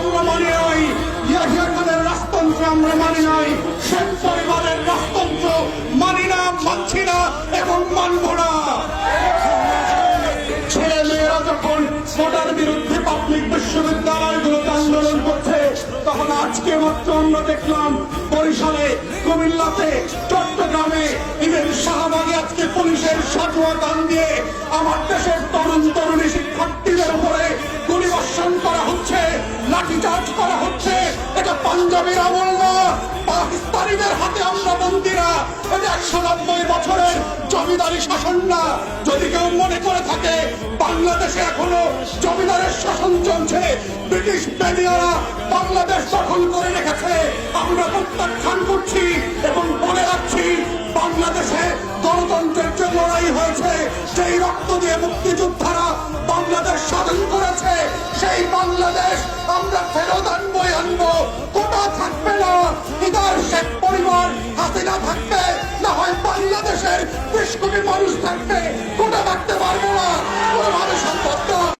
আমরা মানি নাই। ইয়াহিয়া খানের রাজতন্ত্র আমরা মানি নাই। শেখ পরিবারের রাজতন্ত্র মানি না, মানছি না এবং মানব না। ছেলে মেয়েরা যখন ভোটার বিরুদ্ধে পাবলিক বিশ্ববিদ্যালয়গুলোতে আন্দোলন করছে, তখন আজকে মাত্র আমরা দেখলাম, বরিশালে, কুমিল্লাতে, চট্টগ্রামে, ইভেন শাহবাগে আজকে পুলিশের সাজুয়া গান দিয়ে আমার দেশের তরুণ, তরুণী শিক্ষার্থীদের এটা আমল না পাকিস্তানিদের হাতে আমরা বন্দিরা। এটা একশো নব্বই বছরের জমিদারি শাসন না। যদি কেউ মনে করে থাকে, বাংলাদেশে এখনও জমিদারের শাসন চলছে। ব্রিটিশ বেনিয়ারা বাংলাদেশ দখল করে রেখেছে। আমরা প্রত্যাখ্যান করছি এবং বলে রাখছি, বাংলাদেশে গণতন্ত্রের যে লড়াই হয়েছে, সেই রক্ত দিয়ে মুক্তিযোদ্ধারা বাংলাদেশ স্বাধীন করেছে। সেই বাংলাদেশ আমরা ইদার শেখ পরিবার হাসিনা থাকবে না হয় বাংলাদেশের বিশ কোটি মানুষ থাকবে।